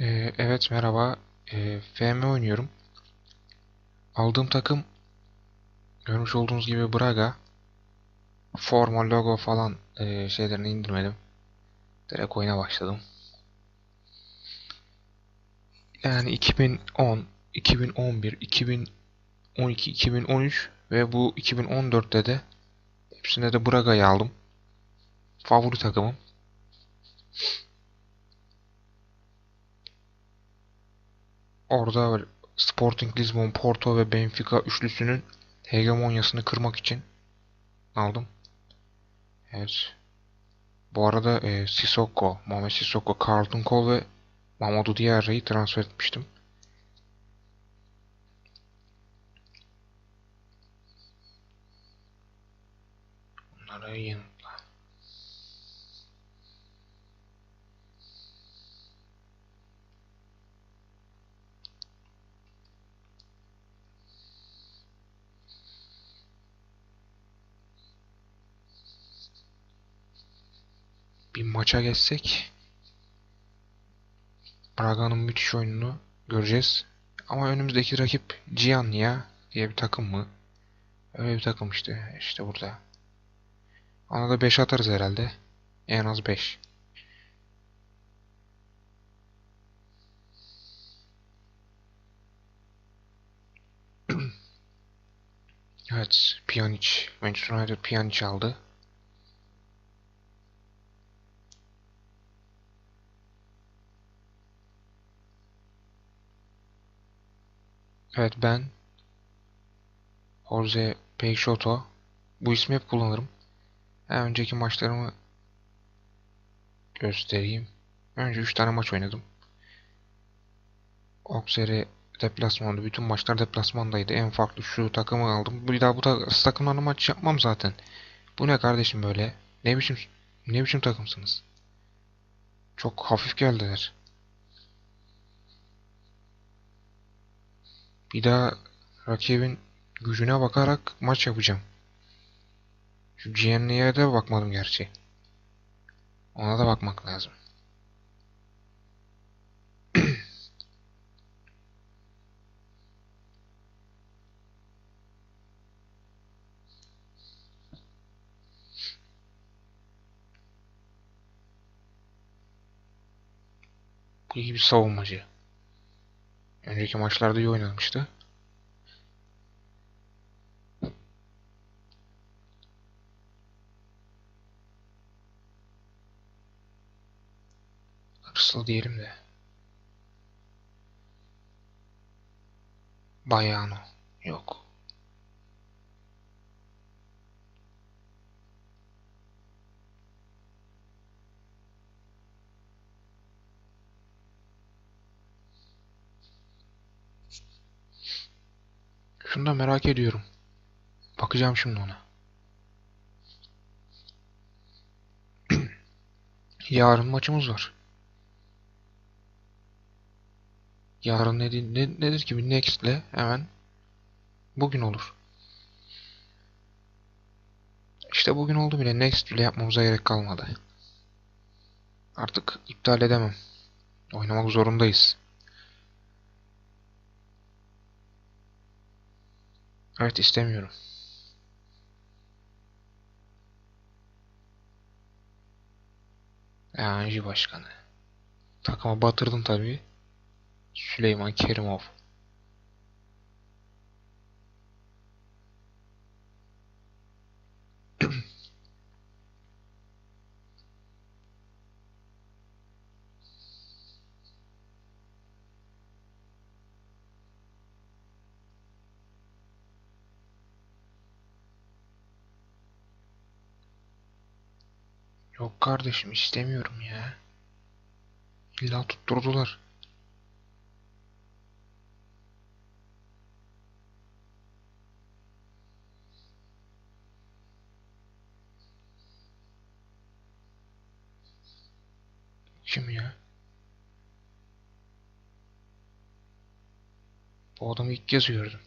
Ee, evet merhaba. Ee, FM oynuyorum. Aldığım takım görmüş olduğunuz gibi Braga. Forma, logo falan ee, şeylerini indirmedim. Direkt oyuna başladım. Yani 2010, 2011, 2012, 2013 ve bu 2014'te de hepsinde de Braga'yı aldım. Favori takımım. Orada Sporting Lisbon, Porto ve Benfica üçlüsünün hegemonyasını kırmak için aldım. Evet. Bu arada e, Sissoko, Mohamed Sissoko, Carlton Cole ve Mamadou Diarra'yı transfer etmiştim. Yanımda. Bir maça geçsek Braga'nın müthiş oyununu göreceğiz. Ama önümüzdeki rakip Giannia diye bir takım mı? Öyle bir takım işte. İşte burada. Ona da 5 atarız herhalde. En az 5. Evet, Pjanic. Manchester United Pjanic aldı. Evet ben Jorge Peixoto bu ismi hep kullanırım. Ha, önceki maçlarımı göstereyim. Önce 3 tane maç oynadım. Auxerre deplasmanda. Bütün maçlar deplasmandaydı. En farklı şu takımı aldım. Bir daha bu ta takımlarla maç yapmam zaten. Bu ne kardeşim böyle? Ne biçim ne biçim takımsınız? Çok hafif geldiler. Bir daha rakibin gücüne bakarak maç yapacağım. Şu GN'ye de bakmadım gerçi. Ona da bakmak lazım. İyi bir savunmacı. Önceki maçlarda iyi oynamıştı. Hırslı diyelim de. Bayano. Yok. Şunu da merak ediyorum. Bakacağım şimdi ona. Yarın maçımız var. Yarın nedir, ne, nedir ki bir next'le hemen bugün olur. İşte bugün oldu bile. Next bile yapmamıza gerek kalmadı. Artık iptal edemem. Oynamak zorundayız. Evet istemiyorum. Anji Başkanı. Takıma batırdın tabii. Süleyman Kerimov. Yok kardeşim istemiyorum ya. İlla tutturdular. Kim ya? Bu adamı ilk kez gördüm.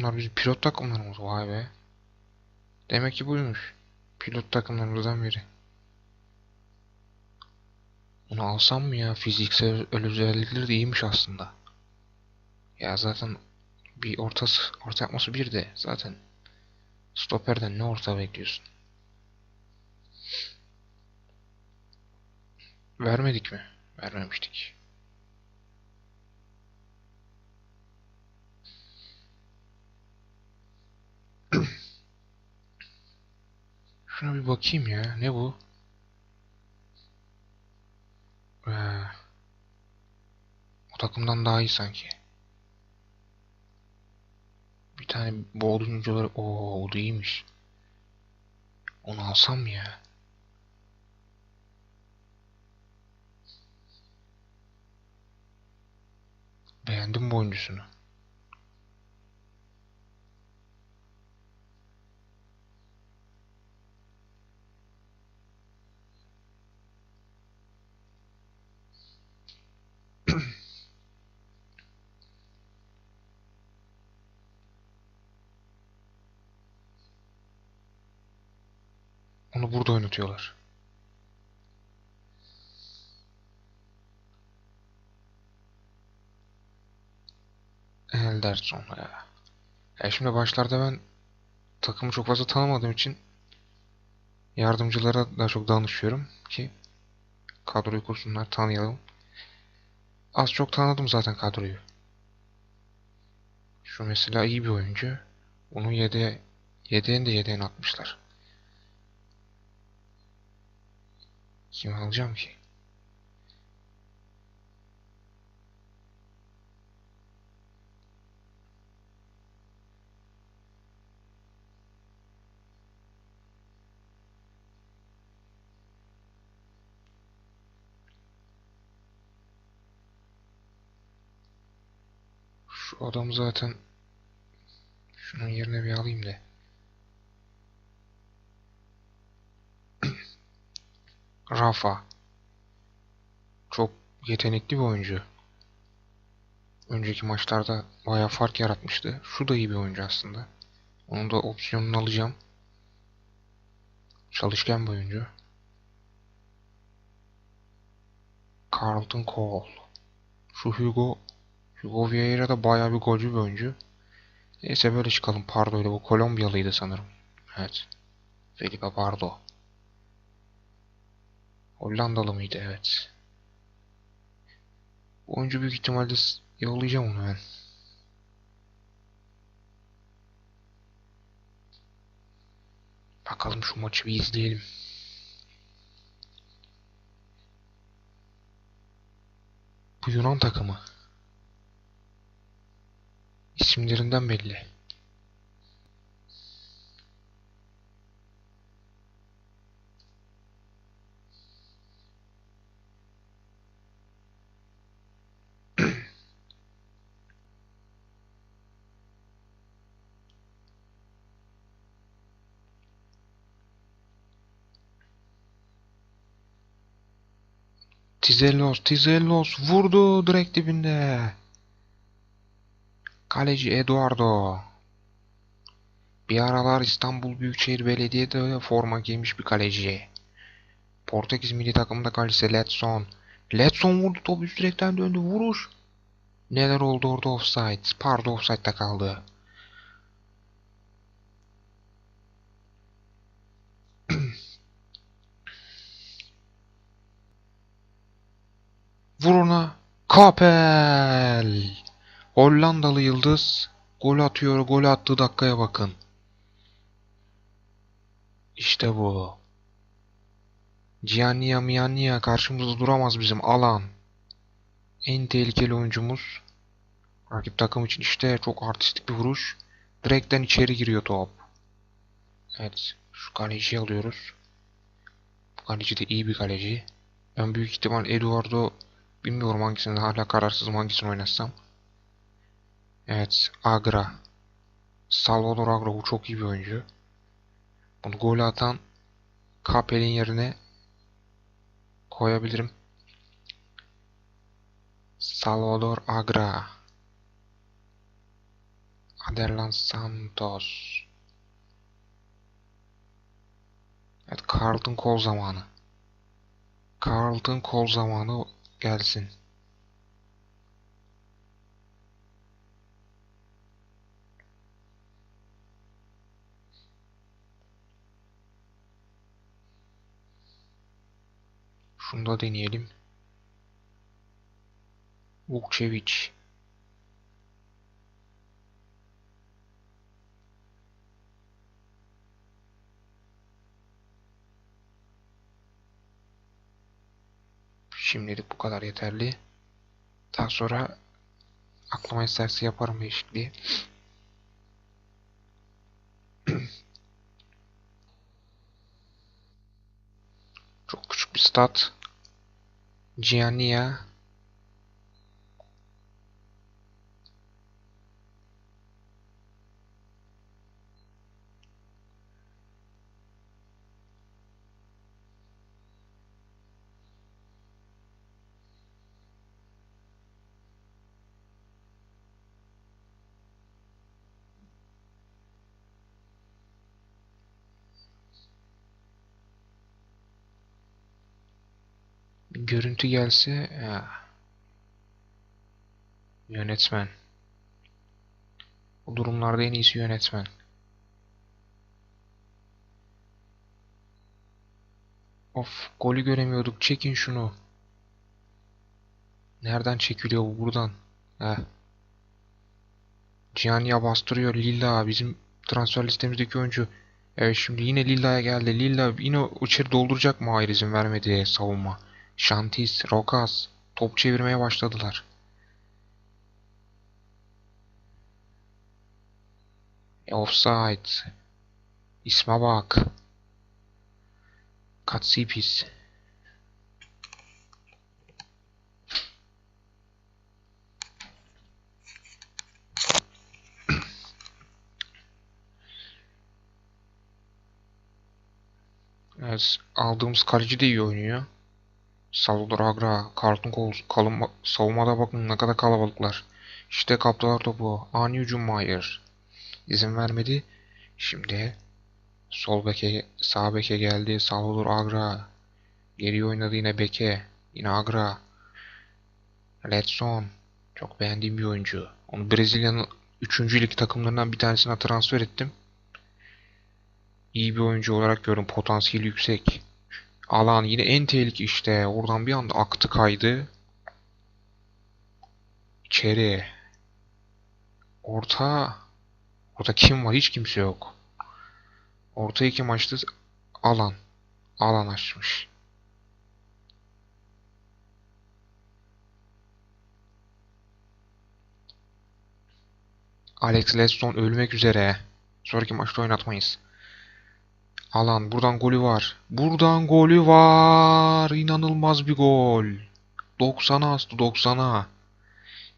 Bunlar bizim pilot takımlarımız. Vay be. Demek ki buymuş. Pilot takımlarımızdan biri. Bunu alsam mı ya? Fiziksel özellikleri de iyiymiş aslında. Ya zaten bir ortası, orta yapması bir de zaten stoperden ne orta bekliyorsun? Vermedik mi? Vermemiştik. Şuna bir bakayım ya. Ne bu? Ee, o takımdan daha iyi sanki. Bir tane boğdu oyuncuları. Oo, o da iyiymiş. Onu alsam mı ya? Beğendim bu oyuncusunu. Onu burada oynatıyorlar. Elderson ya. Ya şimdi başlarda ben takımı çok fazla tanımadığım için yardımcılara daha çok danışıyorum ki kadroyu kursunlar tanıyalım. Az çok tanıdım zaten kadroyu. Şu mesela iyi bir oyuncu. Onu yedeğe, yedeğini de yedeğine atmışlar. Kim alacağım ki? Şu adamı zaten şunun yerine bir alayım da. Rafa. Çok yetenekli bir oyuncu. Önceki maçlarda bayağı fark yaratmıştı. Şu da iyi bir oyuncu aslında. Onun da opsiyonunu alacağım. Çalışkan bir oyuncu. Carlton Cole. Şu Hugo Hugo Vieira da bayağı bir golcü bir oyuncu. Neyse böyle çıkalım. Pardo ile bu Kolombiyalıydı sanırım. Evet. Felipe Pardo. Hollandalı mıydı? Evet. Bu oyuncu büyük ihtimalle yollayacağım onu ben. Bakalım şu maçı bir izleyelim. Bu Yunan takımı. İsimlerinden belli. Tizellos, Tizellos vurdu direkt dibinde. Kaleci Eduardo. Bir aralar İstanbul Büyükşehir Belediye'de forma giymiş bir kaleci. Portekiz milli takımında kalecisi Letson. Letson vurdu top üst direkten döndü vuruş. Neler oldu orada offside? Pardon offside'da kaldı. Vur ona. Kapel. Hollandalı yıldız gol atıyor. Gol attığı dakikaya bakın. İşte bu. Giannia Miannia karşımızda duramaz bizim alan. En tehlikeli oyuncumuz. Rakip takım için işte çok artistik bir vuruş. Direkten içeri giriyor top. Evet. Şu kaleciyi alıyoruz. Bu kaleci de iyi bir kaleci. Ben büyük ihtimal Eduardo bilmiyorum hangisini hala kararsızım hangisini oynatsam. Evet. Agra. Salvador Agra bu çok iyi bir oyuncu. Bunu golü atan Kapel'in yerine koyabilirim. Salvador Agra. Aderlan Santos. Evet Carlton Cole zamanı. Carlton Cole zamanı gelsin. Şunu da deneyelim. Vukcevic. Şimdilik bu kadar yeterli. Daha sonra aklıma isterse yaparım değişikliği. Çok küçük bir stat. Giannia görüntü gelse ha. Yönetmen. Bu durumlarda en iyisi yönetmen. Of, golü göremiyorduk. Çekin şunu. Nereden çekiliyor bu? Buradan. Heh. Giannia bastırıyor. Lilla bizim transfer listemizdeki oyuncu. Evet şimdi yine Lilla'ya geldi. Lilla yine içeri dolduracak mı? Hayır izin vermedi savunma. Şantis, Rokas top çevirmeye başladılar. E, offside. İsme bak. Katsipis. Evet, aldığımız kaleci de iyi oynuyor. Salvador Agra, Carlton Cole, kalın, savunmada bakın ne kadar kalabalıklar. İşte kaptılar topu. Ani hücum Mayer. İzin vermedi. Şimdi sol beke, sağ beke geldi. Salvador Agra. Geri oynadı yine beke. Yine Agra. Letson. Çok beğendiğim bir oyuncu. Onu Brezilya'nın 3. lig takımlarından bir tanesine transfer ettim. İyi bir oyuncu olarak görüyorum. Potansiyeli yüksek. Alan yine en tehlikeli işte. Oradan bir anda aktı kaydı. İçeri. Orta. Orada kim var? Hiç kimse yok. Orta iki maçta alan. Alan açmış. Alex Leston ölmek üzere. Sonraki maçta oynatmayız. Alan buradan golü var. Buradan golü var. İnanılmaz bir gol. 90'a astı 90'a.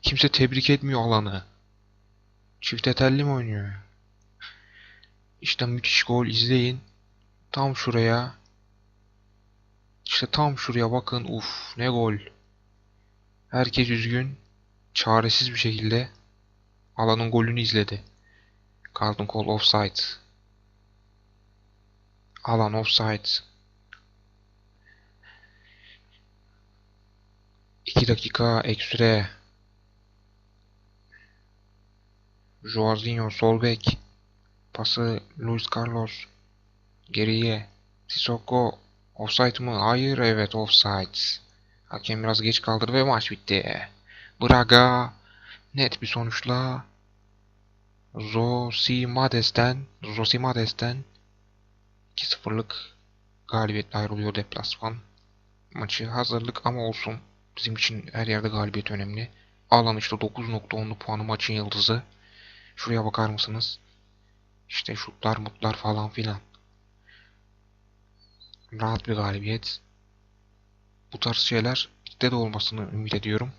Kimse tebrik etmiyor alanı. Çifte telli mi oynuyor? İşte müthiş gol izleyin. Tam şuraya. İşte tam şuraya bakın. Uf ne gol. Herkes üzgün. Çaresiz bir şekilde alanın golünü izledi. Carlton Cole offside. Alan offside. 2 dakika ek süre. Joaquinho sol bek. Pası Luis Carlos. Geriye. Sissoko. Offside mı? Hayır evet offside. Hakem biraz geç kaldırdı ve maç bitti. Braga net bir sonuçla Zosimades''ten Zosimades''ten 2-0'lık galibiyetle ayrılıyor deplasman. Maçı hazırlık ama olsun. Bizim için her yerde galibiyet önemli. Alan işte 9.10'lu puanı maçın yıldızı. Şuraya bakar mısınız? İşte şutlar mutlar falan filan. Rahat bir galibiyet. Bu tarz şeyler ligde de olmasını ümit ediyorum.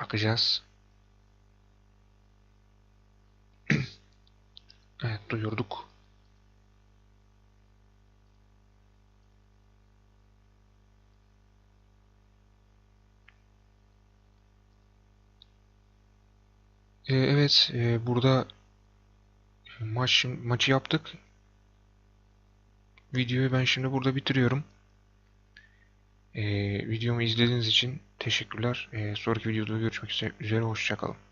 Bakacağız. Evet duyurduk. Ee, evet e, burada maç maçı yaptık. Videoyu ben şimdi burada bitiriyorum. Ee, videomu izlediğiniz için teşekkürler. Ee, sonraki videoda görüşmek üzere. Hoşçakalın.